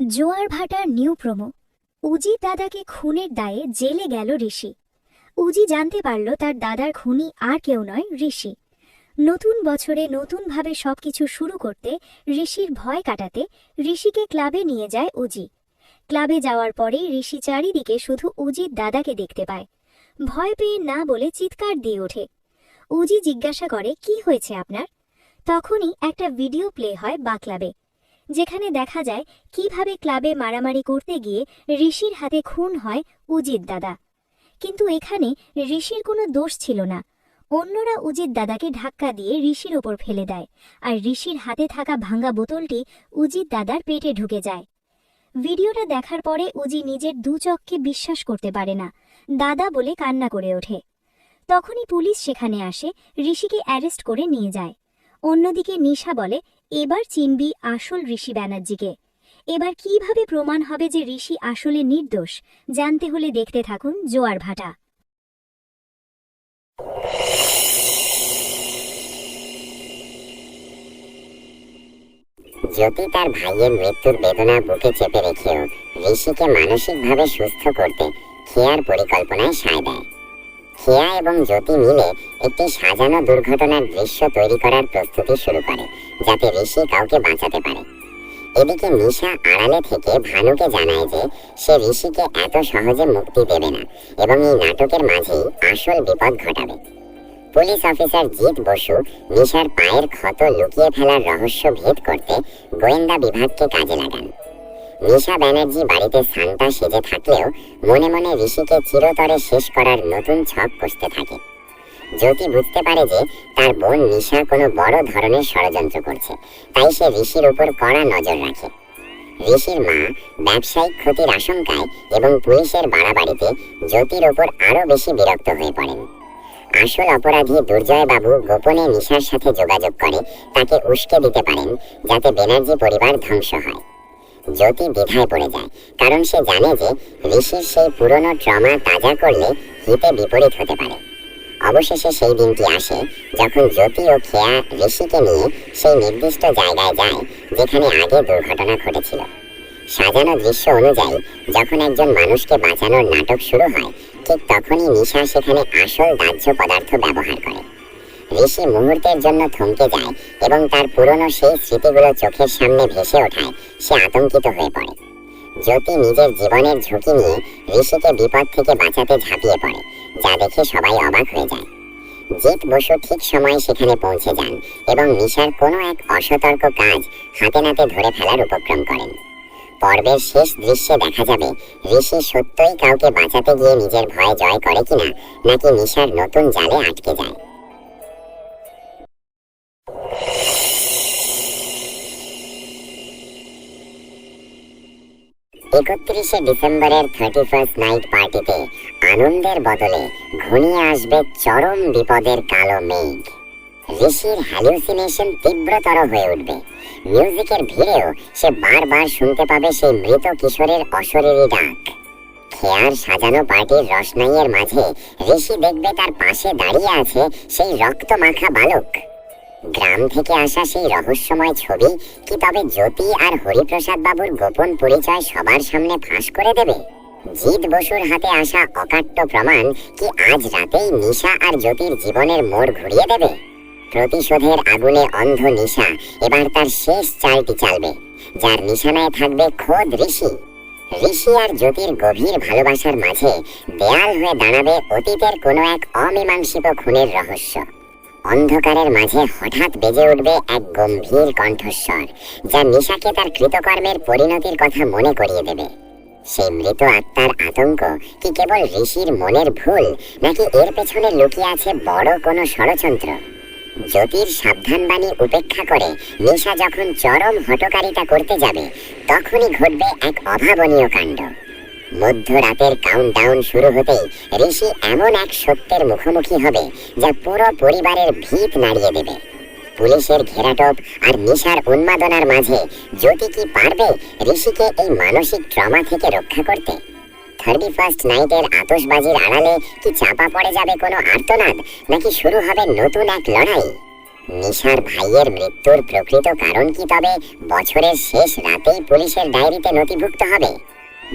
জোয়ার ভাটার new promo. উজি দাদাকে খুনের দায়ে জেলে গেল ঋষি। উজি জানতে পারল তার দাদার খুনি আর কেউ নয় ঋষি। নতুন বছরে নতুনভাবে সবকিছু শুরু করতে ঋষির ভয় কাটাতে ঋষিকে ক্লাবে নিয়ে যায় উজি। ক্লাবে যাওয়ার পরেই ঋষি চারিদিকে শুধু উজির দাদাকে দেখতে পায়। ভয় পেয়ে না বলে চিৎকার দিয়ে ওঠে। উজি জিজ্ঞাসা করে, কি হয়েছে আপনার? তখনই একটা ভিডিও প্লে হয় বা ক্লাবে। যেখানে দেখা যায় কীভাবে ক্লাবে মারামারি করতে গিয়ে ঋষির হাতে খুন হয় উজিত দাদা। কিন্তু এখানে ঋষির কোনো দোষ ছিল না। অন্যরা উজিত দাদাকে ধাক্কা দিয়ে ঋষির ওপর ফেলে দেয় আর ঋষির হাতে থাকা ভাঙা বোতলটি উজিত দাদার পেটে ঢুকে যায়। ভিডিওটা দেখার পরে উজি নিজের দু চোখকে বিশ্বাস করতে পারে না। দাদা বলে কান্না করে ওঠে। তখনই পুলিশ সেখানে আসে, ঋষিকে অ্যারেস্ট করে নিয়ে যায়। অন্যদিকে নিশা বলে, এবার চিনবি আসল ঋষি ব্যানার্জিকে। এবার কীভাবে প্রমাণ হবে যে ঋষি আসলে নির্দোষ? জানতে হলে দেখতে থাকুন জোয়ার ভাটা। জ্যোতি তার ভাইয়ের মৃত্যুর বেদনা বুকে চেপে রেখেও ঋষিকে মানসিকভাবে সুস্থ করতে খেয়ার পরিকল্পনায় সায় দেয়? খেয়া এবং জ্যোতি মিলে একটি সাজানো দুর্ঘটনার দৃশ্য তৈরি করার প্রস্তুতি শুরু করে, যাতে ঋষি কাউকে বাঁচাতে পারে। এদিকে নিশা আড়ালে থেকে ভানুকে জানায় যে সে ঋষিকে এত সহজে মুক্তি দেবে না এবং এই নাটকের মাঝেই আসল বিপদ ঘটাবে। পুলিশ অফিসার জিৎ বসু নিশার পায়ের ক্ষত লুকিয়ে ফেলার রহস্য ভেদ করতে গোয়েন্দা বিভাগকে কাজে লাগান। নিশা ব্যানার্জি বাড়িতে সান্তা সেজে থাকলেও মনে মনে ঋষিকে চিরতরে শেষ করার নতুন ছক কষতে থাকে। জ্যোতি বুঝতে পারে যে তার বোন নিশা কোনো বড় ধরনের ষড়যন্ত্র করছে, তাই সে ঋষির উপর কড়া নজর রাখে। ঋষির মা ব্যবসায়িক ক্ষতির আশঙ্কায় এবং পুলিশের বাড়াবাড়িতে জ্যোতির ওপর আরও বেশি বিরক্ত হয়ে পড়েন। আসল অপরাধী দুর্জয় বাবু গোপনে নিশার সাথে যোগাযোগ করে তাকে উস্কে দিতে পারেন, যাতে ব্যানার্জি পরিবার ধ্বংস হয়। জ্যোতি দ্বিধায় পড়ে যায়। কারণ সে জানে যে ঋষির সেই পুরনো ট্রমা তাজা করলে হিতে বিপরীত হতে পারে। অবশেষে সেই দিনটি আসে যখন জ্যোতি ও খেয়া ঋষিকে নিয়ে সেই নির্দিষ্ট জায়গায় যায়, যেখানে আগে দুর্ঘটনা ঘটেছিল। সাজানো দৃশ্য অনুযায়ী, যখন একজন মানুষকে বাঁচানোর নাটক শুরু হয়, ঠিক তখনই নিশা সেখানে আসল দাহ্য পদার্থ ব্যবহার করে। ঋষি মুহূর্তের জন্য থমকে যায় এবং তার পুরনো সেই স্মৃতিগুলো চোখের সামনে ভেসে ওঠায়, সে আতঙ্কিত হয়ে পড়ে। জ্যোতি নিজের জীবনের ঝুঁকি নিয়ে ঋষিকে বিপদ থেকে বাঁচাতে ঝাঁপিয়ে পড়ে, যা দেখে সবাই অবাক হয়ে যায়। জিৎ বসু ঠিক সময়ে সেখানে পৌঁছে যান এবং নিশার কোনো এক অসতর্ক কাজ হাতে নাতে ধরে ফেলার উপক্রম করেন। পর্বের শেষ দৃশ্যে দেখা যাবে, ঋষি সত্যই কাউকে বাঁচাতে গিয়ে নিজের ভয় জয় করে কিনা, নাকি নিশার নতুন জালে আটকে যায়। একত্রিশে ডিসেম্বরের থার্টি ফার্স্ট নাইট পার্টিতে আনন্দের বদলে ঘনিয়ে আসবে চরম বিপদের কালো মেঘ। ঋষির হ্যালুসিনেশন তীব্রতর হয়ে উঠবে। মিউজিকের ভিড়েও সে বারবার শুনতে পাবে সেই মৃত কিশোরের অশরীরী ডাক। খেয়ার সাজানো পার্টির রসনাইয়ের মাঝে ঋষি দেখবে তার পাশে দাঁড়িয়ে আছে সেই রক্ত মাখা বালক। গ্রাম থেকে আসা সেই রহস্যময় ছবি কি তবে জ্যোতি আর হরিপ্রসাদ বাবুর গোপন পরিচয় সবার সামনে ফাঁস করে দেবে? জিৎ বসুর হাতে আসা অকাট্য প্রমাণ কি আজ রাতেই নিশা আর জ্যোতির জীবনের মোড় ঘুরিয়ে দেবে? প্রতিশোধের আগুনে অন্ধ নিশা এবার তার শেষ চালটি চালবে, যার নিশানায় থাকবে খোদ ঋষি। ঋষি আর জ্যোতির গভীর ভালোবাসার মাঝে দেয়াল হয়ে দাঁড়াবে অতীতের কোনো এক অমীমাংসিত খুনের রহস্য। অন্ধকারের মাঝে হঠাৎ বেজে উঠবে এক গম্ভীর কণ্ঠস্বর, যা নিশাকে তার কৃতকর্মের পরিণতির কথা মনে করিয়ে দেবে। সেই মৃত আত্মার আতঙ্ক কি কেবল ঋষির মনের ভুল, নাকি এর পেছনে লুকিয়ে আছে বড় কোনো ষড়যন্ত্র? জ্যোতির সাবধানবাণী উপেক্ষা করে নিশা যখন চরম হটকারিতা করতে যাবে, তখনই ঘটবে এক অভাবনীয় কাণ্ড। মধ্যরাতের কাউন্টডাউন শুরু হতেই ঋষি এমন এক সত্যের মুখোমুখি হবে যা পুরো পরিবারের ভিত নাড়িয়ে দেবে। পুলিশের ঘেরাটোপ আর নিশার উন্মাদনার মাঝে জ্যোতি কি পারবে ঋষিকে এই মানসিক ট্রমা থেকে রক্ষা করতে? থার্টি ফার্স্ট নাইটের আতশবাজির আড়ালে কি চাপা পড়ে যাবে কোনো আর্তনাদ, নাকি শুরু হবে নতুন এক লড়াই? নিশার ভাইয়ের মৃত্যুর প্রকৃত কারণ কি তবে বছরের শেষ রাতেই পুলিশের ডায়েরিতে নথিভুক্ত হবে?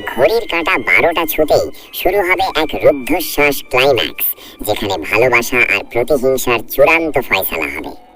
ঘড়ির কাঁটা বারোটা ছুতেই শুরু হবে এক রুদ্ধশ্বাস ক্লাইম্যাক্স যেখানে ভালোবাসা আর প্রতিহিংসার চূড়ান্ত ফয়সালা হবে।